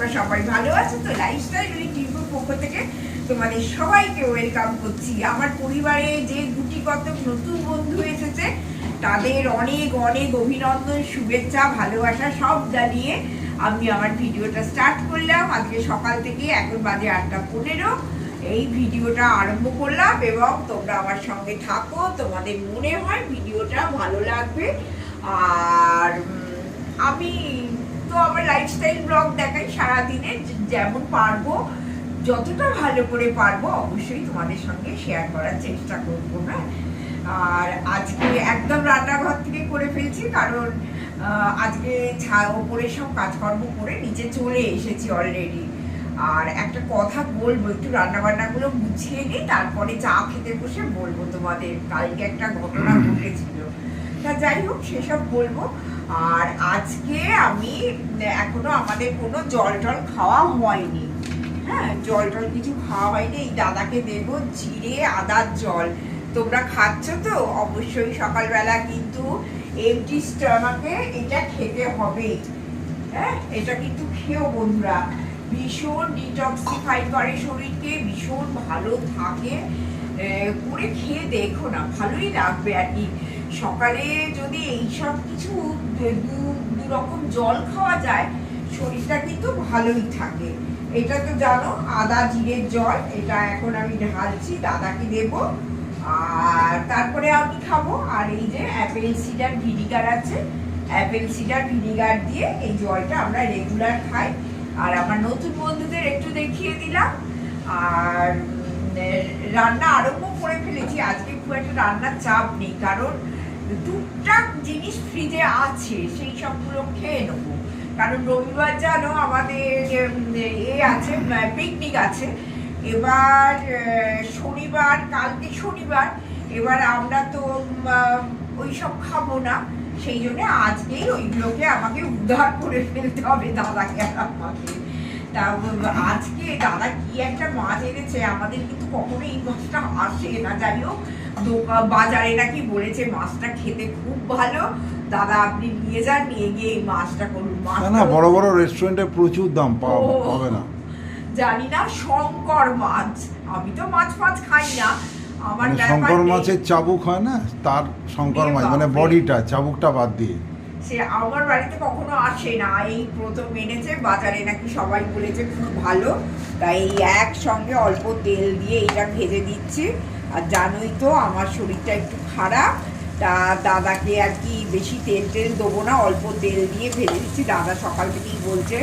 তোমরা সবাই ভালো আছো তো? লাইফস্টাইল টিভির পক্ষ থেকে তোমাদের সবাইকে ওয়েলকাম করছি। আমার পরিবারে যে গুটি কত নতুন বন্ধু এসেছে, তাদের অনেক অনেক অভিনন্দন, শুভেচ্ছা, ভালোবাসা, সব জানিয়ে আমি আমার ভিডিওটা স্টার্ট করলাম। আজকে সকাল থেকে এখন বাজে আটটা পনেরো। এই ভিডিওটা আরম্ভ করলাম এবং তোমরা আমার সঙ্গে থাকো। তোমাদের মনে হয় ভিডিওটা ভালো লাগবে। আর আমি তো আমার লাইফস্টাইল ব্লগ দেখাই সারাদিনে যেমন পারব যতটা ভালো করে পারব অবশ্যই তোমাদের সঙ্গে শেয়ার করার চেষ্টা করব হ্যাঁ? আর আজকে একদম রান্নাঘর থেকে করে ফেলছি কারণ আজকে ছা ওপরে সব কাজকর্ম করে নিচে চলে এসেছি অলরেডি আর একটা কথা বলব একটু রান্না বান্নাগুলো গুছিয়ে নিই তারপরে চা খেতে বসে বলব তোমাদের। কালকে একটা ঘটনা ঘটেছিল। তা যাই হোক সেসব বলব। আর আজকে আমি, এখনও আমাদের কোনো জল টল খাওয়া হয়নি। হ্যাঁ জল টল কিছু খাওয়া হয়নি। এই দাদাকে দেবো জিরে, আদার জল। তোমরা খাচ্ছ তো? অবশ্যই সকালবেলা কিন্তু এমটি স্টমাকে এটা খেতে হবে। হ্যাঁ এটা কিন্তু খেও বন্ধুরা। ভীষণ ডিটক্সিফাই করে শরীরকে, ভীষণ ভালো থাকে। করে খেয়ে দেখো না, ভালোই লাগবে আর কি। সকালে যদি এইসব কিছু দু- রকম জল খাওয়া যায়, শরীরটা কিন্তু ভালোই থাকে। এটা তো জানো, আদা, জিরের জল, এটা এখন আমি ঢালছি, দাদাকে দেব। আর তারপরে আমি খাব। আর এই যে অ্যাপেল সিডার ভিনিগার আছে, অ্যাপেল সিডার ভিনিগার দিয়ে এই জলটা আমরা রেগুলার খাই। আর আমার নতুন বন্ধুদের একটু দেখিয়ে দিলাম। আর রান্না আরম্ভ করে ফেলেছি। আজকে খুব একটা রান্নার চাপ নেই, কারণ টুকটাক জিনিস ফ্রিজে আছে, সেই সবগুলো খেয়ে নেব। কারণ রবিবার জানো আমাদের এ আছে পিকনিক আছে। এবার শনিবার, কালকে শনিবার, এবার আমরা তো ওই সব খাব না। সেই জন্য আজকেই ওইগুলোকে আমাকে উদ্ধার করে ফেলতে হবে দাদাকে আমাকে। তা আজকে দাদা কি একটা মাছ এনেছে, আমাদের কিন্তু কখনো এই মাছটা আসে না। যাই হোক দোকান বাজারে নাকি বলেছে? মাছটা খেতে খুব ভালো। দাদা আপনি নিয়ে যান নিয়ে গিয়ে এই মাছটা করুন। মাছ না না বড় বড় রেস্টুরেন্টে প্রচুর দাম পাওয়া। পাবে না। জানি না শঙ্কর মাছ। আমি তো মাছ ফাছ খাই না। আমার মানে শঙ্কর মাছের চাবুক হয় না? তার শঙ্কর মাছ মানে বডিটা চাবুকটা বাদ দিয়ে। সে আমার বাড়িতে কখনো আসে না। এই প্রথম এনেছে বাজারে নাকি সবাই বলেছে খুব ভালো। তাই এই একসঙ্গে অল্প তেল দিয়ে এটা ভেজে দিচ্ছি। আর জানোই তো, আমার শরীরটা একটু খারাপ। তা দাদাকে আর কি বেশি তেল টেল দেবো না, অল্প তেল দিয়ে ভেজে দিচ্ছি। দাদা সকাল থেকেই বলছে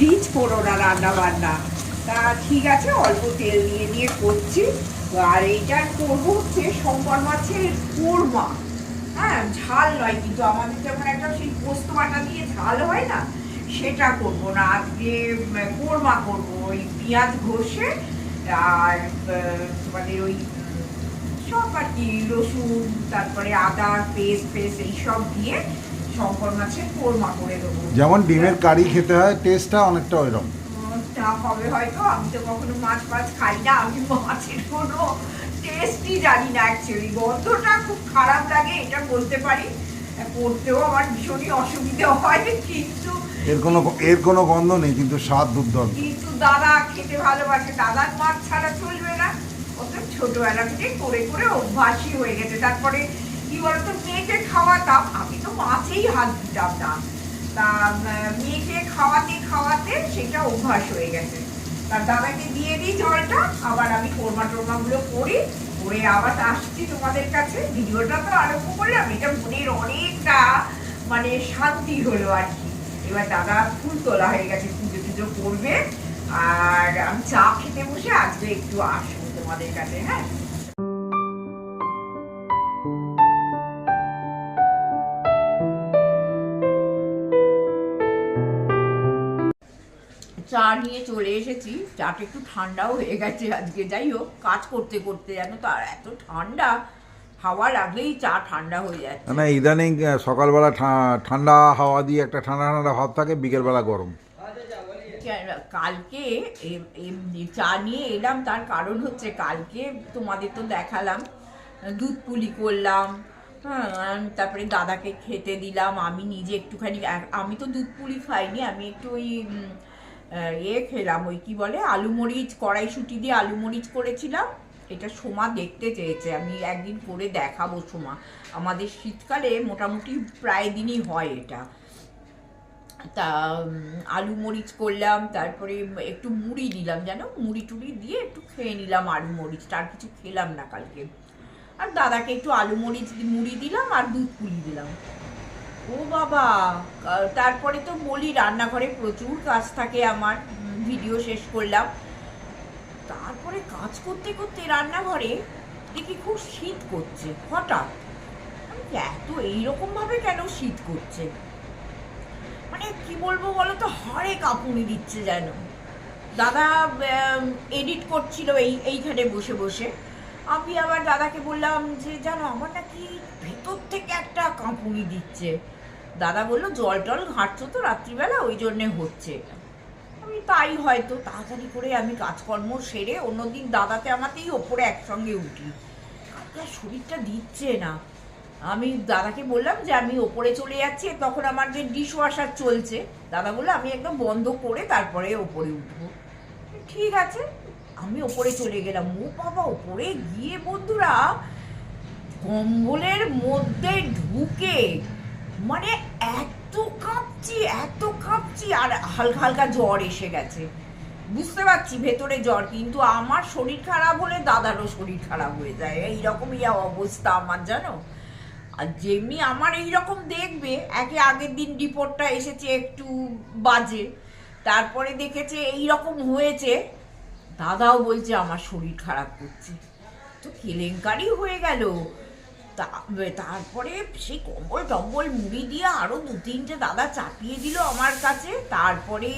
রিচ করো না রান্না বান্না তা ঠিক আছে, অল্প তেল দিয়ে দিয়ে করছি। আর এইটা করব হচ্ছে শঙ্কর মাছের কোরমা। হ্যাঁ ঝাল নয় কিন্তু আমাদের যেমন একটা সেই পোস্ত বাটা দিয়ে ঝাল হয় না, সেটা করব না। আজকে কোরমা করব, ওই পেঁয়াজ ঘষে আর তোমাদের ওই সব আর কি রসুন তারপরে আদা পেস্ট পেস্ট এইসব দিয়ে শঙ্কর মাছের কোরমা করে দেবো। যেমন ডিমের কারি খেতে হয় টেস্টটা অনেকটা ওইরকম। তা হবে হয়তো আমি তো কখনো মাছ ফাছ খাই না আমি মাছের কোনো টেস্টই জানি না অ্যাকচুয়ালি গন্ধটা খুব খারাপ লাগে এটা বলতে পারি। করতেও আমার ভীষণই অসুবিধে হয় কিন্তু এর কোনো এর কোনো গন্ধ নেই কিন্তু স্বাদ দুর্দান্ত। কিন্তু দাদা খেতে ভালোবাসে দাদার মাছ ছাড়া চলবে না। থেকে করে করে অভ্যাসই হয়ে গেছে। তারপরে কি বলতো, মেয়েকে খাওয়াতাম। আমি তো মাছেই হাত দিতাম না। তা মেয়েকে খাওয়াতে খাওয়াতে সেটা অভ্যাস হয়ে গেছে। তার দাদাকে দিয়ে দিই জলটা। আবার আমি কোরমা টোরমাগুলো করি করে আবার আসছি তোমাদের কাছে। ভিডিওটা তো আরম্ভ করলাম। এটা মনের অনেকটা মানে শান্তি হলো আর কি। এবার দাদা ফুল তোলা হয়ে গেছে, পুজো টুজো করবে। আর আমি চা খেতে বসে আজকে একটু আসব। তোমাদের কাছে হ্যাঁ? চা নিয়ে চলে এসেছি। চাটা একটু ঠান্ডাও হয়ে গেছে আজকে। যাই হোক, কাজ করতে করতে জানো তো, আর এত ঠান্ডা। হাওয়া লাগলেই চা ঠান্ডা হয়ে যাচ্ছে। না ইদানিং সকালবেলা ঠান্ডা হাওয়া দিয়ে একটা ঠান্ডা ঠান্ডা ভাব থাকে, বিকেলবেলা গরম। কালকে চা নিয়ে এলাম তার কারণ হচ্ছে কালকে তোমাদের তো দেখালাম, দুধ পুলি করলাম হ্যাঁ তারপরে দাদাকে খেতে দিলাম, আমি নিজে একটুখানি আমি তো দুধ পুলি খাইনি, আমি একটু ওই ইয়ে খেলাম, ওই কি বলে, আলু মরিচ, কড়াইশুটি দিয়ে আলু মরিচ করেছিলাম, এটা সোমা দেখতে চেয়েছে, আমি একদিন করে দেখাবো সোমা, আমাদের শীতকালে মোটামুটি প্রায় দিনই হয় এটা। তা আলু মরিচ করলাম, তারপরে একটু মুড়ি দিলাম জানো মুড়ি টুড়ি দিয়ে একটু খেয়ে নিলাম আলু মরিচ আর কিছু খেলাম না কালকে। আর দাদাকে একটু আলু মরিচ মুড়ি দিলাম আর দুধ পুলি দিলাম। ও বাবা তারপরে তো বলি রান্নাঘরে প্রচুর কাজ থাকে আমার ভিডিও শেষ করলাম। তারপরে কাজ করতে করতে রান্নাঘরে দেখি খুব শীত করছে, হঠাৎ। এত এইরকম ভাবে কেন শীত করছে? মানে কি বলব বলো তো হাড়ে কাঁপুনি দিচ্ছে যেন। দাদা এডিট করছিল এই, এইখানে বসে বসে। আমি আবার দাদাকে বললাম যে, জানো, আমার নাকি ভেতর থেকে একটা কাঁপুনি দিচ্ছে। দাদা বলল, জল টল ঘাঁটছো তো রাত্রিবেলা, ওই জন্যে হচ্ছে। আমি, তাই হয়তো, তাড়াতাড়ি করে আমি কাজকর্ম সেরে অন্যদিন দাদাতে আমাতেই ওপরে একসঙ্গে উঠি। শরীরটা দিচ্ছে না। আমি দাদাকে বললাম যে আমি ওপরে চলে যাচ্ছি, তখন আমার যে ডিশ ওয়াশার চলছে, দাদা বলল, আমি একদম বন্ধ করে তারপরে ওপরে উঠবো। ঠিক আছে। আমি ওপরে চলে গেলাম। ও বাবা, ওপরে গিয়ে বন্ধুরা কম্বলের মধ্যে ঢুকে মানে এত কাঁপছি এত কাঁপছি, আর হালকা হালকা জ্বর এসে গেছে। বুঝতে পারছি ভেতরে জ্বর, কিন্তু আমার শরীর খারাপ হলে দাদারও শরীর খারাপ হয়ে যায়। এইরকমই অবস্থা আমার, জানো? আর যেমনি আমার এইরকম দেখবে, একে আগের দিন রিপোর্টটা এসেছে একটু বাজে, তারপরে দেখেছে এই রকম হয়েছে, দাদাও বলছে আমার শরীর খারাপ করছে। তো কেলেঙ্কারি হয়ে গেল। তারপরে সেই কম্বল টম্বল মুড়ি দিয়ে আরও দু তিনটে দাদা চাপিয়ে দিল আমার কাছে, তারপরে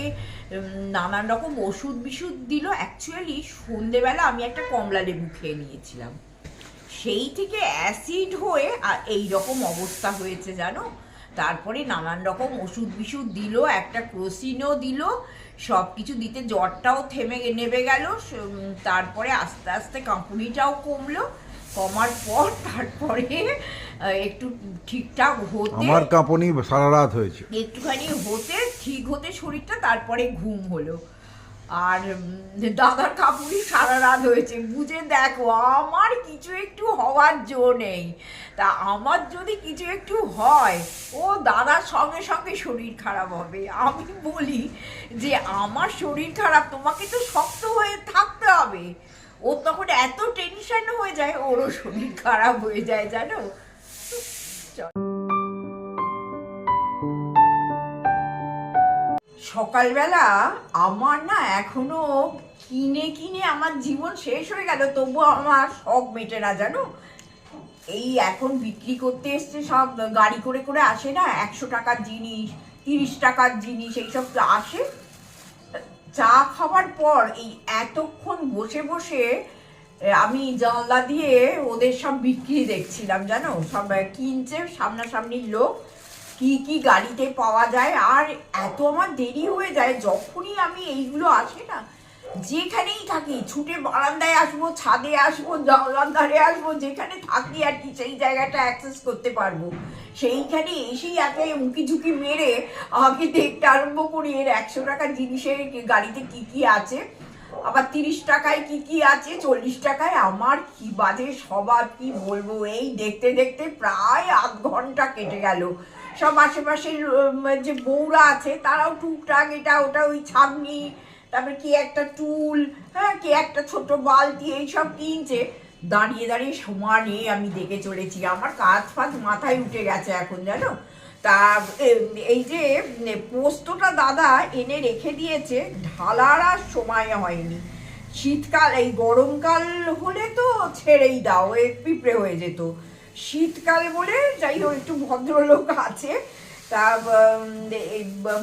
নানান রকম ওষুধ বিষুধ দিল। অ্যাকচুয়ালি সন্ধেবেলা আমি একটা কমলা লেবু খেয়ে নিয়েছিলাম। সেই থেকে অ্যাসিড হয়ে আর এই রকম অবস্থা হয়েছে জানো? তারপরে নানান রকম ওষুধ বিষুধ দিল একটা ক্রোসিনও দিল সব কিছু দিতে জ্বরটাও থেমে নেমে গেল তারপরে আস্তে আস্তে কাঁপুনিটাও কমলো কমার পর তারপরে একটু ঠিকঠাক হতে আমার কাঁপনি সারা রাত হয়েছে। একটুখানি হতে ঠিক হতে শরীরটা তারপরে ঘুম হলো। আর দাদার কাপুরি সারা রাত হয়েছে। বুঝে দেখো আমার কিছু একটু হওয়ার জো নেই। তা আমার যদি কিছু একটু হয়, ও দাদার সঙ্গে সঙ্গে শরীর খারাপ হবে। আমি বলি যে, আমার শরীর খারাপ, তোমাকে তো শক্ত হয়ে থাকতে হবে। ও তখন এত টেনশন হয়ে যায়, ওরও শরীর খারাপ হয়ে যায়, জানো? সকালবেলা আমার না এখনও কিনে কিনে আমার জীবন শেষ হয়ে গেল তবুও আমার শখ মেটে না, জানো? এই এখন বিক্রি করতে এসছে সব, গাড়ি করে করে আসে না, একশো টাকার জিনিস, তিরিশ টাকার জিনিস এইসব আসে। চা খাওয়ার পর এই এতক্ষণ বসে বসে আমি জানলা দিয়ে ওদের সব বিক্রি দেখছিলাম, জানো? সব কিনছে সামনাসামনির লোক। কি কি গাড়িতে পাওয়া যায়, আর এত আমার দেরি হয়ে যায়, যখনই আমি এইগুলো আসে না, যেখানেই থাকি, ছুটে বারান্দায় আসব, ছাদে আসব, জানলার ধারে আসব, যেখানে থাকি আর কি, সেই জায়গাটা অ্যাক্সেস করতে পারব। সেইখানে এসেই একে উঁকি ঝুঁকি মেরে আমাকে দেখতে আরম্ভ করি, এর একশো টাকার জিনিসের গাড়িতে কি কি আছে, আবার তিরিশ টাকায় কি কি আছে, চল্লিশ টাকায়, আমার কি বাজে সবার কি বলব, এই দেখতে দেখতে প্রায় আধ ঘণ্টা কেটে গেল। সব আশেপাশের যে বউরা আছে, তারাও টুকটাক এটা, ওটা, ওই ছাগনি, তারপরে কি একটা টুল হ্যাঁ কি একটা ছোট বালতি, এইসব কিনছে। দাঁড়িয়ে দাঁড়িয়ে সমানে আমি দেখে চলেছি। আমার কাজ ফাজ মাথায় উঠে গেছে এখন, জানো? তা এই যে পোস্তটা দাদা এনে রেখে দিয়েছে, ঢালার আর সময় হয়নি। শীতকাল, এই গরমকাল হলে তো ছেড়েই দাও, এ পিঁপড়ে হয়ে যেত। শীতকাল বলে যাই হোক একটু ভদ্রলোক আছে। তা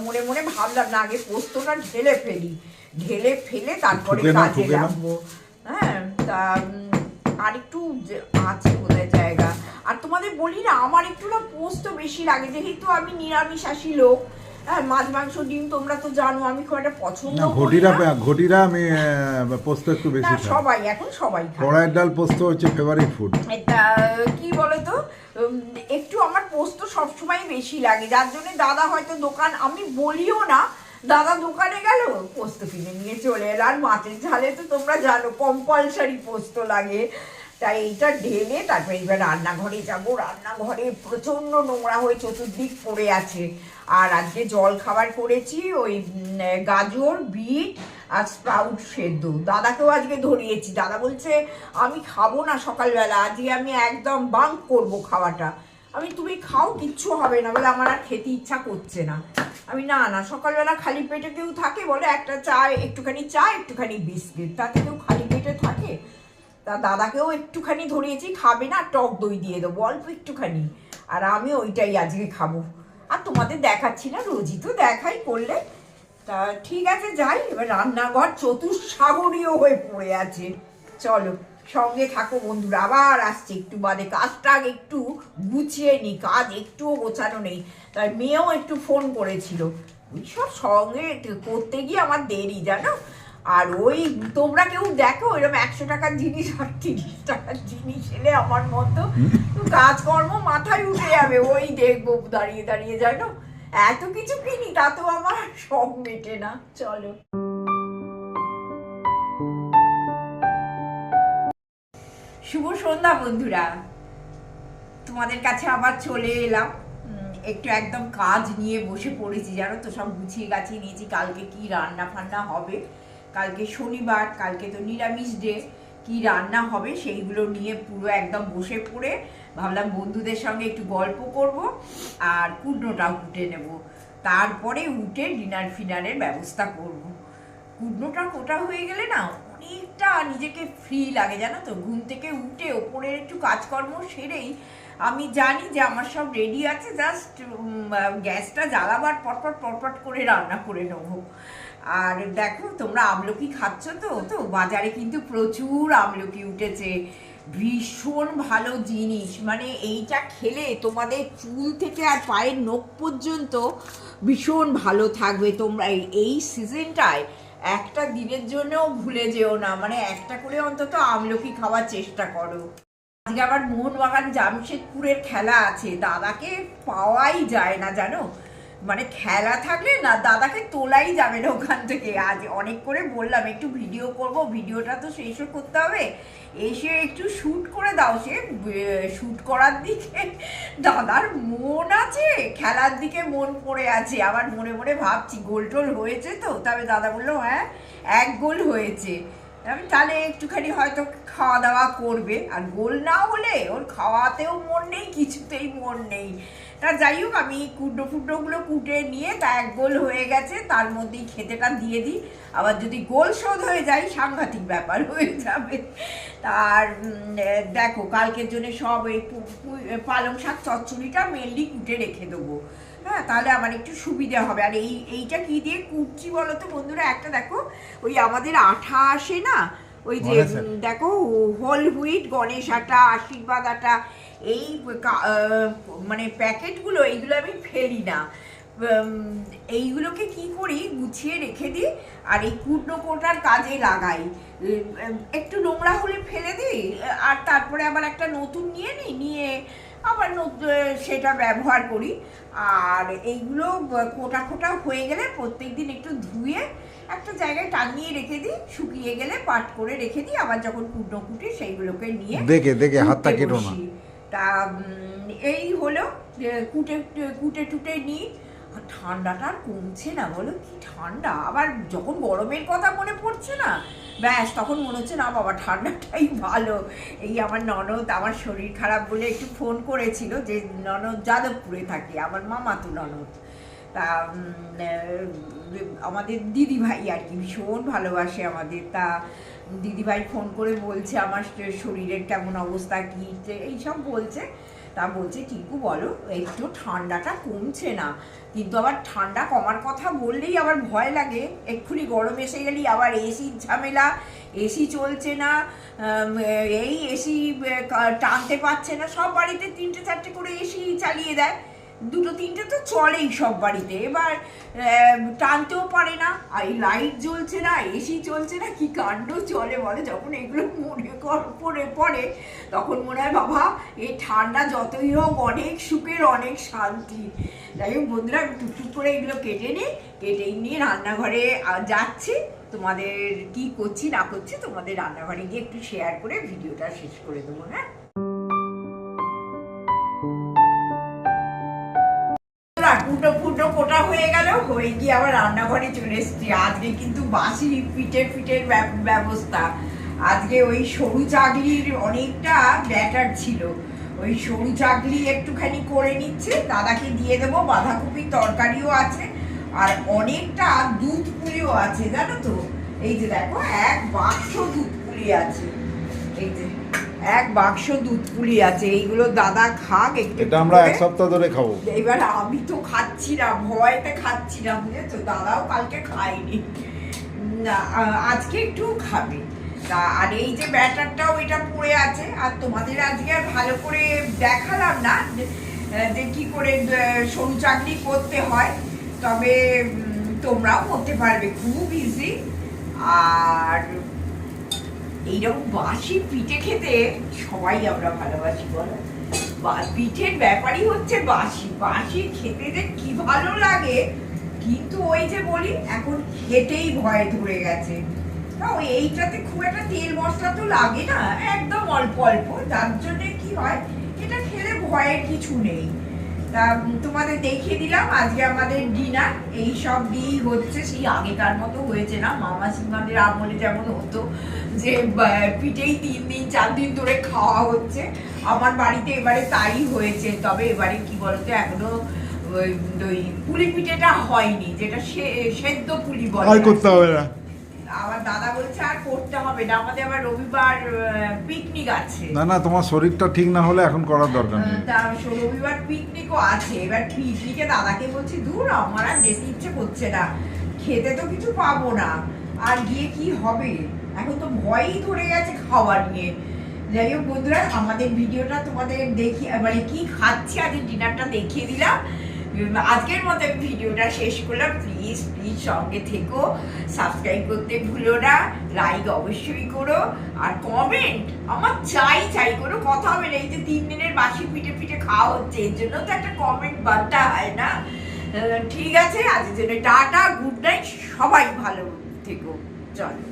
মনে মনে ভাবলাম না আগে পোস্তটা ঢেলে ফেলি। ঢেলে ফেলে তারপরে কাজে লাগবো। হ্যাঁ তা আর একটু আছে বোধহয় জায়গা। আর তোমাদের বলি না আমার একটু না পোস্ত বেশি লাগে। যেহেতু আমি নিরামিষাশী লোক হ্যাঁ মাছ মাংস ডিম তোমরা তো জানো আমি খুব একটা পছন্দ না ঘটিরা ঘটিরা আমি পোস্ত একটু বেশি খাই। সবাই এখন সবাই খায়। কড়াইয়ের ডাল পোস্ত হচ্ছে ফেভারিট ফুড এটা কি একটু আমার পোস্ত সবসময় বেশি লাগে যার জন্য দাদা হয়তো দোকান আমি বলিও না দাদা দোকানে গেল পোস্ত কিনে নিয়ে চলে এলো। আর মাছের ঝালে তো তোমরা জানো কম্পালসারি পোস্ত লাগে। তাই এইটা ঢেলে তারপরে এবার রান্নাঘরে যাব। রান্নাঘরে প্রচণ্ড নোংরা হয়ে চতুর্দিক পড়ে আছে। আর আজকে জল খাবার করেছি, ওই গাজর, বিট আর স্প্রাউট সেদ্ধ। দাদাকেও আজকে ধরিয়েছি। দাদা বলছে, আমি খাব না সকালবেলা, আজকে আমি একদম বাঙ্ক করব খাওয়াটা। আমি, তুমি খাও, কিচ্ছু হবে না। বলে, আমার আর খেতে ইচ্ছা করছে না। আমি, না না, সকালবেলা খালি পেটে কেউ থাকে? বলে, একটা চা, একটুখানি চা, একটুখানি বিস্কিট। তাতে কেউ খালি পেটে থাকে? তা দাদাকেও একটুখানি ধরিয়েছি, খাবে না, টক দই দিয়ে দেবো, অল্প একটুখানি। আর আমি ওইটাই আজকে খাব। আর তোমাদের দেখাচ্ছি না, রোজই তো দেখাই করলে। তা ঠিক আছে, যাই, এবার রান্নাঘর চতুর্সাগরীয় হয়ে পড়ে আছে। চলো, সঙ্গে থাকো বন্ধুরা, আবার আসছে একটু বাদে। কাজটা একটু গুছিয়ে নি, কাজ একটুও গোছানো নেই। তাই মেয়েও একটু ফোন করেছিল। ওইসব সঙ্গে করতে গিয়ে আমার দেরি, জানো? আর ওই তোমরা কেউ দেখো, এরকম একশো টাকার জিনিস আর তিরিশ টাকার জিনিস এলে আমার মতো কাজকর্ম মাথায় উঠে যাবে। ওই দেখব, দাঁড়িয়ে দাঁড়িয়ে, জানো? এত কিছু কিনি তাতেও আমার সব মেটে না। চলো। শুভ সন্ধ্যা, বন্ধুরা। তোমাদের কাছে আবার চলে এলাম। একটু একদম কাজ নিয়ে বসে পড়েছি, জানো তো? সব গুছিয়ে গাছিয়ে নিয়েছি, কালকে কি রান্না ফান্না হবে? কালকে শনিবার, কালকে তো নিরামিষ ডে কি রান্না হবে সেইগুলো নিয়ে পুরো একদম বসে পড়ে ভাবলাম বন্ধুদের সঙ্গে একটু গল্প করব আর কুটনোটাও কুটে নেব। তারপরে উঠে ডিনার ফিনারের ব্যবস্থা করব। কুটনোটা কোটা হয়ে গেলে না অনেকটা নিজেকে ফ্রি লাগে, জানো তো? ঘুম থেকে উঠে ওপরের একটু কাজকর্ম সেরেই আমি জানি যে আমার সব রেডি আছে জাস্ট গ্যাসটা জ্বালাবার পটপট পটপট করে রান্না করে নেব। আর দেখো, তোমরা আমলকি খাচ্ছ তো? তো বাজারে কিন্তু প্রচুর আমলকি উঠেছে। ভীষণ ভালো জিনিস। মানে এইটা খেলে তোমাদের চুল থেকে আর পায়ের নখ পর্যন্ত ভীষণ ভালো থাকবে। তোমরা এই- সিজনটায় একটা দিনের জন্যও ভুলে যেও না। মানে একটা করে অন্তত আমলকি খাওয়ার চেষ্টা করো। আজকে আবার মোহনবাগান জামশেদপুরের খেলা আছে। দাদাকে পাওয়াই যায় না, জানো? মানে খেলা থাকলে না, দাদাকে তোলাই যাবে না ওখান থেকে। আজ অনেক করে বললাম, একটু ভিডিও করব, ভিডিওটা তো শেষও করতে হবে। এসে একটু শ্যুট করে দাও সে। শ্যুট করার দিকে দাদার মন আছে, খেলার দিকে মন পড়ে আছে। আবার মনে মনে ভাবছি, গোল টোল হয়েছে তো, তবে দাদা বলল হ্যাঁ এক গোল হয়েছে। আমি তাহলে একটুখানি হয়তো খাওয়া দাওয়া করবে। আর গোল না হলে ওর খাওয়াতেও মন নেই, কিছুতেই মন নেই। তা যাই হোক আমি কুটো ফুটোগুলো কুটে নিয়ে তা এক গোল হয়ে গেছে। তার মধ্যেই খেতেটা দিয়ে দিই। আবার যদি গোল শোধ হয়ে যায় সাংঘাতিক ব্যাপার হয়ে যাবে। তার দেখো কালকের জন্য সব এই পালং শাক চচ্চড়িটা মেনলি কুটে রেখে দেবো। হ্যাঁ তাহলে আমার একটু সুবিধা হবে। আর এই এইটা কি দিয়ে কুটছি বলো তো বন্ধুরা? একটা দেখো ওই আমাদের আঠা আসে না? ওই যে দেখো হোল হুইট গণেশ আটা আশীর্বাদ আটা এই মানে প্যাকেটগুলো এইগুলো আমি ফেলি না। এইগুলোকে কি করি গুছিয়ে রেখে দিই আর এই কুটনো কোটার কাজে লাগাই। একটু নোংরা হলে ফেলে দিই আর তারপরে আবার একটা নতুন নিয়ে নিই নিয়ে আবার সেটা ব্যবহার করি। আর এইগুলো কোটা কোটা হয়ে গেলে প্রত্যেকদিন একটু ধুয়ে একটা জায়গায় টাঙিয়ে রেখে দিই শুকিয়ে গেলে পাট করে রেখে দিই আবার যখন কুটনো কুটি সেইগুলোকে নিয়ে দেখে দেখে হাতটা কেটো না। তা এই হলো কুটে কুটে টুটে নিই আর ঠান্ডাটা আর কমছে না বলো, কি ঠান্ডা? আবার যখন গরমের কথা মনে পড়ছে না, ব্যাস, তখন মনে হচ্ছে, না বাবা, ঠান্ডাটাই ভালো। এই আমার ননদ, আমার শরীর খারাপ বলে একটু ফোন করেছিল যে, ননদ যাদবপুরে থাকে, আমার মামাতো ননদ। তা আমাদের দিদি ভাই আর কি ভীষণ ভালোবাসে আমাদের। তা দিদিভাই ফোন করে বলছে আমার শরীরের কেমন অবস্থা, কী এইসব বলছে। তা বলছে টিকু বলো, একটু ঠান্ডাটা কমছে না। কিন্তু আবার ঠান্ডা কমার কথা বললেই আবার ভয় লাগে। এক্ষুনি গরম এসে গেলেই আবার এসির ঝামেলা এসি চলছে না এই এসি টানতে পারছে না। সব বাড়িতে তিনটে চারটে করে এসি চালিয়ে দেয়। দুটো, তিনটে তো চলেই সব বাড়িতে। এবার টানতেও পারে না, আর এই লাইট জ্বলছে না এসি চলছে না, কি কাণ্ড চলে বলে? যখন এগুলো মনে কর, পড়ে পড়ে, তখন মনে হয়, বাবা এই ঠান্ডা যতই হোক, অনেক সুখের, অনেক শান্তি। যাই হোক বন্ধুরা টুকটুক করে এগুলো কেটে নিই, কেটে নিয়ে রান্নাঘরে যাচ্ছি। তোমাদের কি করছি, না করছি, তোমাদের রান্নাঘরে গিয়ে একটু শেয়ার করে, ভিডিওটা শেষ করে দেবো হ্যাঁ? হয়ে গেল, হয়ে গিয়ে আবার রান্নাঘরে চলে এসেছি। আজকে কিন্তু বাসি পিঠের ব্যব- ব্যবস্থা। আজকে ওই সরু চাকলির অনেকটা ব্যাটার ছিল। ওই সরু চাকলি একটুখানি করে নিচ্ছে, দাদাকে দিয়ে দেবো, বাঁধাকপির তরকারিও আছে, আর অনেকটা দুধ পুলিও আছে, জানো তো? এই যে দেখো, এক বাক্স দুধ পুলি আছে। এই যে। এক বাক্স দুধ পুলি আছে এইগুলো দাদা খাক একটু এটা আমরা এক সপ্তাহ ধরে খাব। এবার আমি তো খাচ্ছি না ভয়তে খাচ্ছি না বুঝেছ? দাদাও কালকে খায়নি। না আজকে একটু খাবে। তা আর এই যে ব্যাটারটাও এটা পড়ে আছে আর তোমাদের আজকে আর ভালো করে দেখালাম না যে যে কি করে সরু চাকরি করতে হয়। তবে তোমরাও করতে পারবে খুব ইজি আর এইরকম বাসি পিঠে খেতে সবাই আমরা ভালোবাসি, বলো। পিঠের ব্যাপারই হচ্ছে বাসি বাসি খেতে যে কি ভালো লাগে, কিন্তু ওই যে বলি, এখন খেতেই ভয় ধরে গেছে। তাও এইটাতে খুব একটা তেল মশলা তো লাগে না, একদম অল্প অল্প। যার জন্য কি হয়, এটা খেলে ভয়ের কিছু নেই। তা তোমাদের দেখিয়ে দিলাম আজকে আমাদের ডিনার এই সব দিয়েই হচ্ছে সেই আগেকার মতো হয়েছে না মামা সিংহাদের আমলে যেমন হতো যে পিঠেই তিন দিন চার দিন ধরে খাওয়া হচ্ছে আমার বাড়িতে এবারে তাই হয়েছে তবে এবারে কি বলতো এখনও ওই ওই পুলি পিঠেটা হয়নি যেটা সে- সেদ্ধ পুলি বলে করতে হবে না। আমার দাদা বলছে আর করতে হবে না। আমাদের আবার রবিবার পিকনিক আছে। না না তোমার শরীরটা ঠিক না হলে এখন করার দরকার নেই। রবিবার পিকনিকও আছে। এবার পিকনিকে দাদাকে বলছি দূর আমার আর যেতে ইচ্ছে করছে না। খেতে তো কিছু পাবো না। আর গিয়ে কি হবে? এখন তো ভয়ই ধরে গেছে খাওয়া নিয়ে। যাই হোক বন্ধুরা আমাদের ভিডিওটা তোমাদের দেখি মানে কি খাচ্ছি আজ ডিনারটা দেখিয়ে দিলাম। আজকের মতো ভিডিওটা শেষ করলাম। প্লিজ প্লিজ সঙ্গে থেকো সাবস্ক্রাইব করতে ভুলো না লাইক অবশ্যই করো, আর কমেন্ট আমার চাই চাই করো, কথা হবে না, এই যে তিন দিনের বাসি পিঠে পিঠে খাওয়া হচ্ছে, এর জন্য তো একটা কমেন্ট বার্তা হয় না। ঠিক আছে, আজকের জন্য টাটা গুড নাইট সবাই ভালো থেকো, চলো।